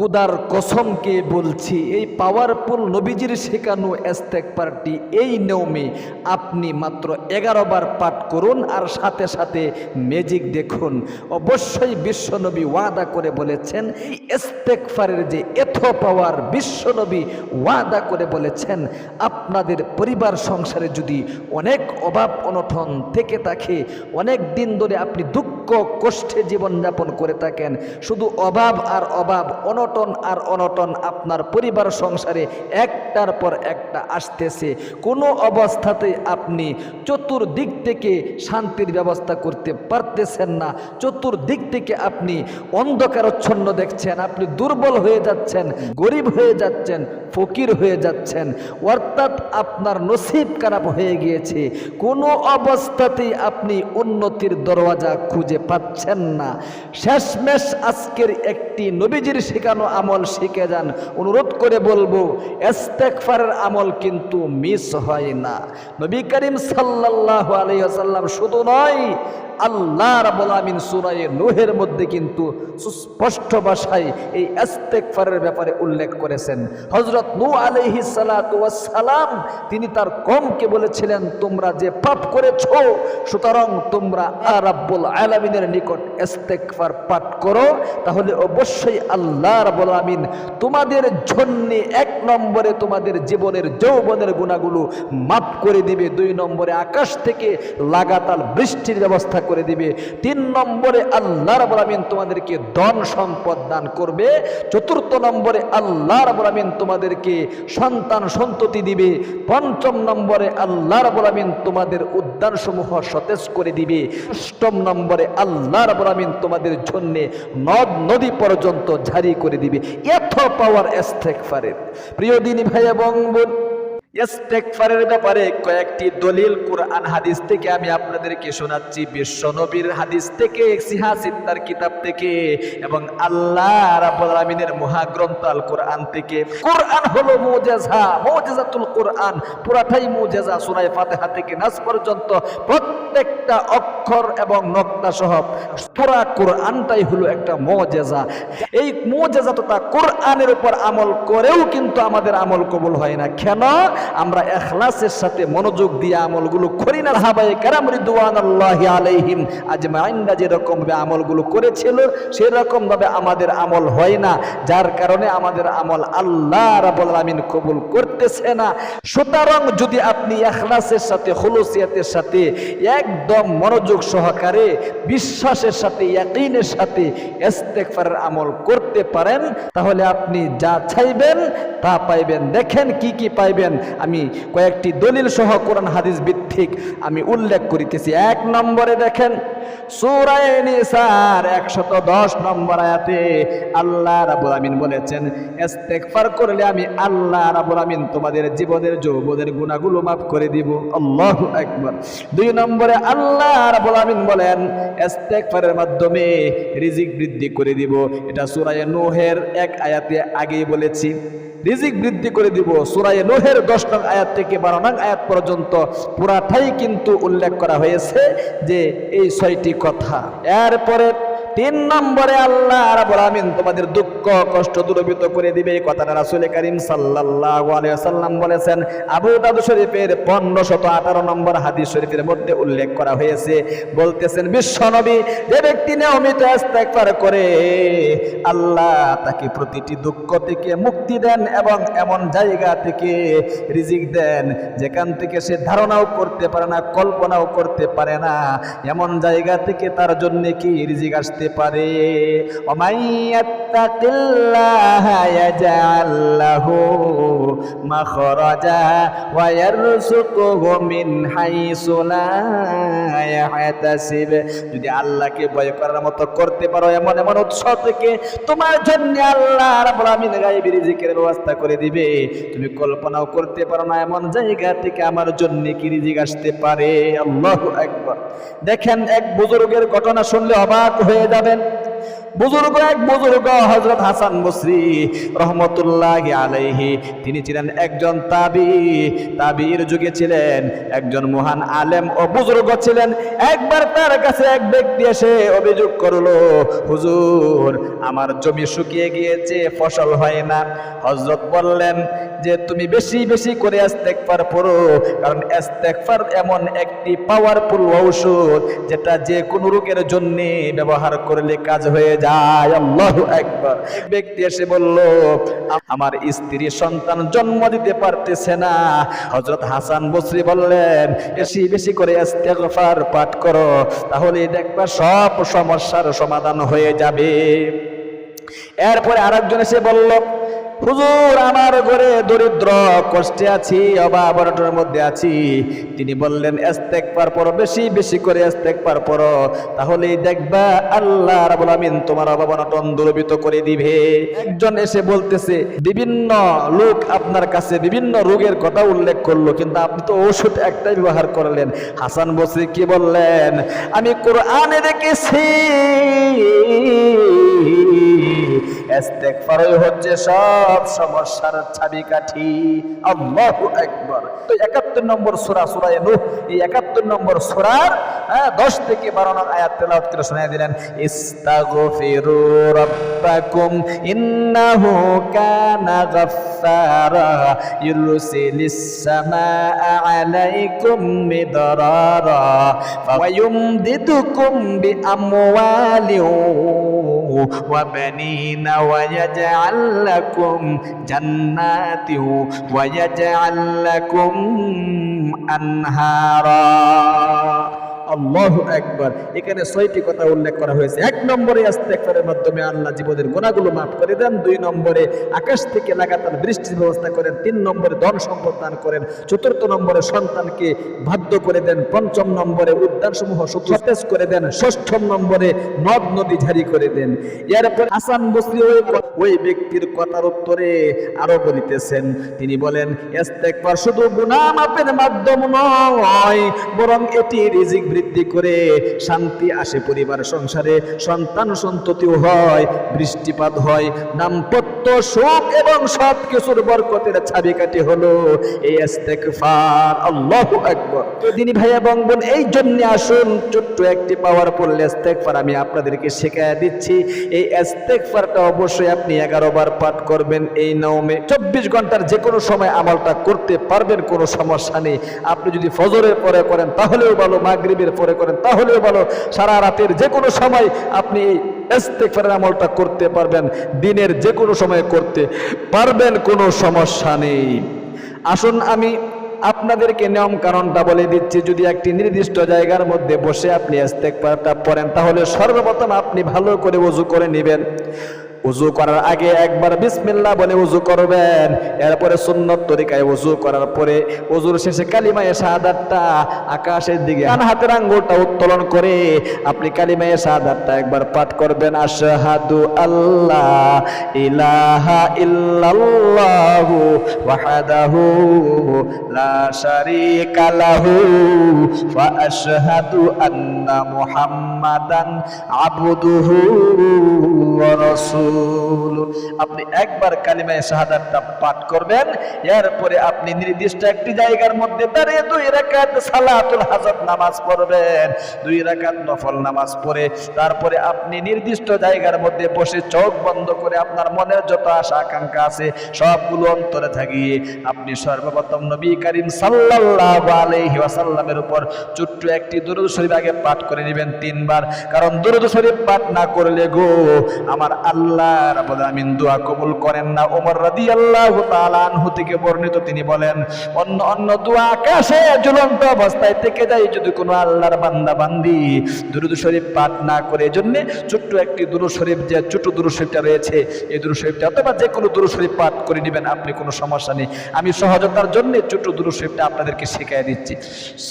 কুদার কসমকে বলছি, এই পাওয়ারফুল নবীজির শেখানো এস্তেক পার্টি এই নিয়মে আপনি মাত্র এগারো বার পাঠ করুন আর সাথে সাথে ম্যাজিক দেখুন। অবশ্যই বিশ্বনবী ওয়াদা করে বলেছেন এই এস্তেকফারের যে এথ পাওয়ার বিশ্বনবী ওয়াদা করে বলেছেন, আপনাদের পরিবার সংসারে যদি অনেক অভাব অনটন থেকে থাকে, অনেক দিন ধরে আপনি দুঃখ কষ্টে জীবনযাপন করে থাকেন, শুধু অভাব আর অভাব অনটন আর অনটন আপনার পরিবার সংসারে একটার পর একটা আসতেছে। কোনো অবস্থাতেই আপনি চতুর্দিক থেকে শান্তির ব্যবস্থা করতে পারতেছেন না। চতুর্দিক থেকে আপনি অন্ধকারচ্ছন্ন দেখছেন, আপনি দুর্বল হয়ে যাচ্ছেন, গরিব হয়ে যাচ্ছেন, ফকির হয়ে যাচ্ছেন, অর্থাৎ আপনার নসিব খারাপ হয়ে গিয়েছে। কোনো অবস্থাতেই আপনি উন্নতির দরওয়াজা খুঁজে পাচ্ছেন না। শেষমেশ আজকের একটি নবীজির শেখানো আমল শিখে যান। অনুরোধ করে বলব এস্তেকফারের আমল কিন্তু মিস হয় না। নবী করিম সাল্লাহ আলাইসাল্লাম শুধু নয়, আল্লাহ রাবুল আমিন সুরায়ে নুহের মধ্যে কিন্তু সুস্পষ্ট ভাষায় এই ইস্তেগফারের ব্যাপারে উল্লেখ করেছেন। হযরত নূহ আলাইহিস সালাতু সালাম তিনি তার কমকে বলেছিলেন, তোমরা যে পাপ করেছ, সুতরাং তোমরা আর রাব্বুল আলামিনের নিকট ইস্তেগফার পাঠ করো, তাহলে অবশ্যই আল্লাহ রাব্বুল আমিন তোমাদের জন্য এক নম্বরে তোমাদের জীবনের যৌবনের গুণাগুলো মাফ করে দিবে, দুই নম্বরে আকাশ থেকে লাগাতার বৃষ্টির ব্যবস্থা করে দিবে, তিন নম্বরে আল্লাহ রাবুল আমিন তোমাদেরকে ধন সম্পদ দান করবে, চতুর্থ নম্বরে আল্লাহ রাবুল আমিন তোমাদেরকে সন্তান সন্ততি দিবে, পঞ্চম নম্বরে আল্লাহ রাবুল আমিন তোমাদের উদ্যানসমূহ সতেজ করে দিবে, অষ্টম নম্বরে আল্লাহ রাবুল আমিন তোমাদের জন্য নদ নদী পর্যন্ত ঝারি করে দিবে। এত পাওয়ার এস্তেক ফারের প্রিয় দিনী ভাই এবং বোন ইস্তেকফারের ব্যাপারে কয়েকটি দলিল কোরআন হাদিস থেকে আমি আপনাদেরকে শোনাচ্ছি। বিশ্ব নবীর হাদিস থেকে সিহাসিত্তার কিতাব থেকে এবং আল্লাহ রাব্বুল আলামিনের মহাগ্রন্থ আল কোরআন থেকে। কোরআন হলো মুজিজা, মুজিজাতুল কোরআন। পুরাটাই মুজিজা সূরা ফাতিহা থেকে নাস পর্যন্ত প্রত্যেকটা অক্ষর এবং নক্তা সহ পুরা কোরআনটাই হলো একটা মুজিজা। এই মুজিজা তথা কোরআনের উপর আমল করেও কিন্তু আমাদের আমল কবুল হয় না। কেন? আমরা এখলাসের সাথে মনোযোগ দিয়ে আমলগুলো করি না। হাবাই কারাম রিদওয়ান আল্লাহি আলাইহিম আজমাইনরা যেরকম ভাবে আমলগুলো করেছিল, সেরকমভাবে আমাদের আমল হয় না। যার কারণে আমাদের আমল আল্লাহ রাব্বুল আলামিন কবুল করতেছে না। সুতরাং যদি আপনি এখলাসের সাথে, খুলুসিয়াতের সাথে একদম মনোযোগ সহকারে, বিশ্বাসের সাথে, ইয়াকিনের সাথে ইস্তেগফারের আমল করতে পারেন, তাহলে আপনি যা চাইবেন তা পাইবেন। দেখেন কি কি পাইবেন। আমি কয়েকটি দলিল সহ কোরআন হাদিস ভিত্তিক আমি উল্লেখ করিতেছি। এক নম্বরে দেখেন নিসার 110 নম্বর আয়াতে আল্লাহ রাব্বুল আমিন বলেছেন করলে আমি আল্লাহ রাব্বুল আমিন তোমাদের জীবনের গুনাহগুলো maaf করে দিব। আল্লাহু আকবার। দুই নম্বরে আল্লাহ রাব্বুল আমিন বলেন মাধ্যমে রিজিক বৃদ্ধি করে দিব। এটা সুরায় নোহের এক আয়াতে আগেই বলেছি। রিজিক বৃদ্ধি করে দিব। সুরায় নোহের দশ নং আয়াত থেকে বারো নং আয়াত পর্যন্ত পুরাটাই কিন্তু উল্লেখ করা হয়েছে যে এই ছয়টি কথা। এরপরে তিন নম্বরে আল্লাহ রাব্বুল আমিন তোমাদের দুঃখ, কষ্ট দূরীভূত করে দিবে। এই কথাটা রাসূল করিম সাল্লাল্লাহু আলাইহি ওয়াসাল্লাম বলেছেন। আবু দাউদ শরীফের 1518 নম্বর হাদিস শরীফের মধ্যে উল্লেখ করা হয়েছে। বলতেছেন, বিশ্বনবী যে ব্যক্তি নিয়মিত ইস্তেগফার করে, আল্লাহ তাকে প্রতিটি দুঃখ থেকে মুক্তি দেন এবং এমন জায়গা থেকে রিজিক দেন যেখান থেকে সে ধারণাও করতে পারে না, কল্পনাও করতে পারে না। এমন জায়গা থেকে তার জন্য কি রিজিক আসতে পারে। লা ইয়াহতাসিব। যদি আল্লাহকে ভয় করার মতো করতে পারো এমন এমন উৎস থেকে, তোমার জন্য আল্লাহ আমিন ব্যবস্থা করে দিবে। তুমি কল্পনাও করতে পারো না এমন জায়গা থেকে আমার জন্য কি রিজিক আসতে পারে। দেখেন এক বুজুর্গের ঘটনা শুনলে অবাক হয়ে যাবেন। বুজুর্গ এক বুজুর্গ হজরত হাসান বসরি রহমতুল্লাহ আলাইহি, তিনি ছিলেন একজন তাবি। তাবির যুগে ছিলেন একজন মহান আলেম ও বুজুর্গ ছিলেন। একবার তার কাছে এক ব্যক্তি এসে অভিযোগ করল, হুজুর, আমার জমি শুকিয়ে গিয়েছে, ফসল হয় না। হজরত বললেন যে তুমি বেশি বেশি করে ইস্তেগফার পড়ো, কারণ ইস্তেগফার এমন একটি পাওয়ারফুল ঔষধ যেটা যে কোনো রোগের জন্য ব্যবহার করলে কাজ হয়ে যায়। আল্লাহু একবার ব্যক্তি এসে বলল, আমার স্ত্রী সন্তান জন্ম দিতে পারতেছে না। হযরত হাসান বসরি বললেন, বেশি বেশি করে ইস্তেগফার পাঠ করো তাহলে দেখবা সব সমস্যার সমাধান হয়ে যাবে। এরপরে আরেকজন এসে বলল হুজুর, আমার ঘরে দরিদ্র, কষ্টে আছি, অভাব অনটনের মধ্যে আছি। তিনি বললেন, ইস্তেগফার পড়ো, বেশি বেশি করে ইস্তেগফার পড়ো। তাহলেই দেখবা আল্লাহ রাব্বুল আমিন তোমার অভাব অনটন দূরীভূত করে দিবে। একজন এসে বলতেছে, বিভিন্ন লোক আপনার কাছে বিভিন্ন রোগের কথা উল্লেখ করল, কিন্তু আপনি তো ওষুধ একটাই ব্যবহার করলেন। হাসান বসরি কি বললেন? আমি কোরআনে দেখেছি। ইস্তেগফারই হচ্ছে সব সমস্যার চাবিকাঠি। আল্লাহু আকবার। তো 71 নম্বর সূরা সূরা নূহ, এই 71 নম্বর সূরার হ্যাঁ 10 থেকে 12 নম্বর আয়াত তেলাওয়াত করে শোনায় দিলেন, ইস্তাগফিরু রাব্বাকুম ইন্নাহু কানা গাফফারা ইউরসিলিস সামাআ আলাইকুম মিদরারা ওয়া বিআমওয়ালিন وبنين ويجعل لكم جنات ويجعل لكم أنهارا. আল্লাহ একবার এখানে ছয়টি কথা উল্লেখ করা হয়েছে। এক নম্বরে ইস্তেগফারের মাধ্যমে আল্লাহ জীবনের গুনাহগুলো মাফ করে দেন। দুই নম্বরে আকাশ থেকে লাগাতার বৃষ্টির ব্যবস্থা করেন। তিন নম্বরে ধন সম্পদ দান করেন। চতুর্থ নম্বরে সন্তানকে বাধ্য করে দেন। পঞ্চম নম্বরে উদ্যানসমূহ সতেজ করে দেন। ষষ্ঠম নম্বরে নদ নদী ঝারি করে দেন। এরপর হাসান বসরি ওই ব্যক্তির কথার উত্তরে আরও বলিতেছেন। তিনি বলেন শুধু গুনাহ মাপের মাধ্যম নয়, বরং এটি রিজিক বৃদ্ধি করে শান্তি আসে পরিবার সংসারে, সন্তান সন্ততিও হয়, বৃষ্টিপাত হয়, দাম্পত্য সুখ এবং সব কিছুর বরকতের ছাবিকাটি হলো এই ইস্তেগফার আল্লাহু আকবার। তো দিনী ভাই এবং বোন এই জন্য আসুন, ছোট্ট একটি পাওয়ারফুল ইস্তেগফার আমি আপনাদেরকে শেখায় দিচ্ছি। এই অবশ্যই আপনি এগারো বার পাঠ করবেন এই নওমে। চব্বিশ ঘণ্টার যে কোনো সময় আমলটা করতে পারবেন, কোনো সমস্যা নেই। আপনি যদি ফজরের পরে করেন, তাহলেও ভালো, মাগরিবের পরে করেন, তাহলেও ভালো। সারা রাতের যে কোনো সময় আপনি এই ইস্তেগফারের আমলটা করতে পারবেন, দিনের যে কোনো সময় করতে পারবেন, কোনো সমস্যা নেই। আসুন আমি আপনাদেরকে নিয়ম কারণটা বলে দিচ্ছি, যদি একটি নির্দিষ্ট জায়গার মধ্যে বসে আপনি ইস্তেগফারটা পড়েন, তাহলে সর্বপ্রথম আপনি ভালো করে ওযু করে নেবেন। উজু করার আগে একবার বিসমিল্লা বলে উজু করবেন। এরপরে সুন্নত তরিকায় উজু করার পরে উজুর শেষে কালিমায়ে শাহাদাতটা আকাশের দিকে, ডান হাতের আঙ্গুলটা উত্তোলন করে আপনি কালিমায়ে শাহাদাতটা একবার পাঠ করবেন। আশহাদু আল্লাহ ইলাহা ইল্লাল্লাহু ওয়াহদাহু লা শারীকা লাহু ওয়া আশহাদু আন্না মুহাম্মাদান আবদুহু আপনি একবার কালিমায়ে শাহাদাতটা পাঠ করবেন, এরপরে আপনি নির্দিষ্ট একটি জায়গার মধ্যে দাঁড়িয়ে দুই রাকাত সালাতুল হাজাত নামাজ পড়বেন। দুই রাকাত নফল নামাজ পড়ে, তারপরে আপনি নির্দিষ্ট জায়গার মধ্যে বসে চোখ বন্ধ করে আপনার মনের যত আশা আকাঙ্ক্ষা আছে, সবগুলো অন্তরে থাকিয়ে আপনি সর্বপ্রথম নবী করিম সাল্লাল্লাহু আলাইহি ওয়াসাল্লামের উপর ছোট্ট একটি দুরূদ শরীফ আগে পাঠ করে নেবেন তিনবার। কারণ দুরূদ শরীফ পাঠ না করলে গো আমার আল্লাহ আমিন দোয়া কবুল করেন না। ওমর রাদিয়াল্লাহু তাআলা আনহু থেকে বর্ণিত তিনি বলেন, অন্য অন্য দোয়া আকাশে ঝুলন্ত অবস্থায় থেকে যায় যদি কোনো আল্লাহর বান্দা বান্দি দুরূদ শরীফ পাঠ না করে। এজন্য ছোট্ট একটি দুরু শরীফ যে ছোট দুরূদ শরীফটা রয়েছে, এই দুরু শরীফটা অথবা যে কোনো দুরু শরীফ পাঠ করে নেবেন, আপনি কোনো সমস্যা নেই। আমি সহজতার জন্য ছোট্ট দুরু শরীফটা আপনাদেরকে শিখিয়ে দিচ্ছি।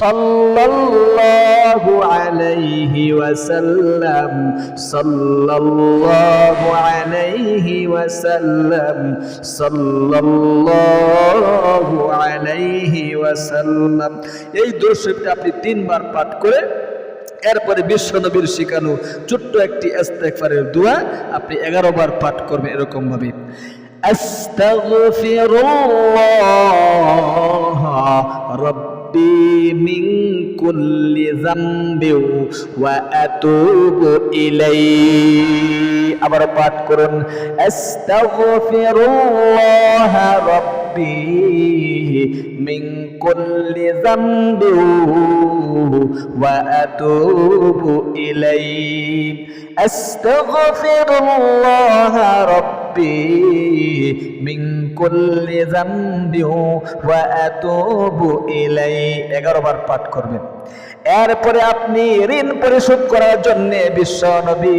সাল্লাল্লাহু আলাইহি ওয়াসাল্লাম, সাল্লাল্লাহু আলাইহি ওয়াসাল্লাম, সাল্লাল্লাহু আলাইহি ওয়াসাল্লাম। এই দুরূদ আপনি তিনবার পাঠ করে, এরপরে বিশ্ব নবীর শিখানো ছোট্ট একটি ইস্তেগফারের দোয়া আপনি এগারো বার পাঠ করবেন এরকম ভাবে। আস্তাগফিরুল্লাহ রব্বি মিন কুল্লি যামবি ওয়া আতুবু ইলাই আবার পাঠ করুন আস্তাগফিরুল্লাহ রব্বি মিন কুল্লি যামবি ওয়া আতুবু ইলাইহি আস্তাগফিরুল্লাহ রব্বি মিন কুল্লি যামবি ওয়া আতুবু ইলাইহি 11 বার পাঠ করবেন। এরপরে আপনি ঋণ পরিশোধ করার জন্য বিশ্ব নবী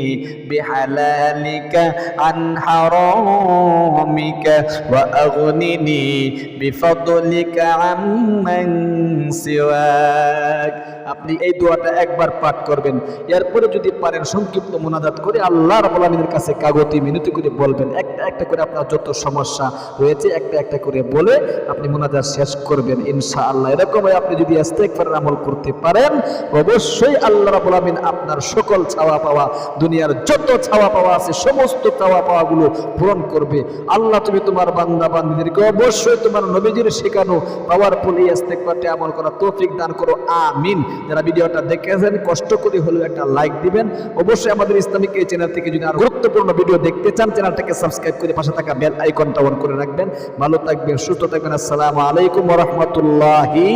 بحلالك عن حرامك وأغنني بفضلك عمن سواك. আপনি এই দোয়াটা একবার পাঠ করবেন। এরপরে যদি পারেন, সংক্ষিপ্ত মোনাজাত করে আল্লাহ আলামিনের কাছে কাগতি মিনতি করে বলবেন। একটা একটা করে আপনার যত সমস্যা রয়েছে, একটা একটা করে বলে আপনি মোনাজাত শেষ করবেন ইনশাআল্লাহ। এরকম আপনি যদি ইস্তেগফারের আমল করতে পারেন, অবশ্যই আল্লাহ আলামিন আপনার সকল ছাওয়া পাওয়া, দুনিয়ার যত ছাওয়া পাওয়া আছে, সমস্ত চাওয়া পাওয়াগুলো পূরণ করবে। আল্লাহ তুমি তোমার বান্দা বান্দীদেরকে অবশ্যই তোমার নবীজির শেখানো পাওয়ার পাওয়ারফুল এই ইস্তেগফারটি আমল করা তৌফিক দান করো। আমিন। যারা ভিডিওটা দেখেছেন, কষ্ট করে হলেও একটা লাইক দিবেন। অবশ্যই আমাদের ইসলামিক এই চ্যানেল থেকে যদি আর গুরুত্বপূর্ণ ভিডিও দেখতে চান চ্যানেলটাকে সাবস্ক্রাইব করে পাশে থাকা বেল আইকনটা অন করে রাখবেন। ভালো থাকবেন, সুস্থ থাকবেন। আসসালামু আলাইকুম রহমতুল্লাহি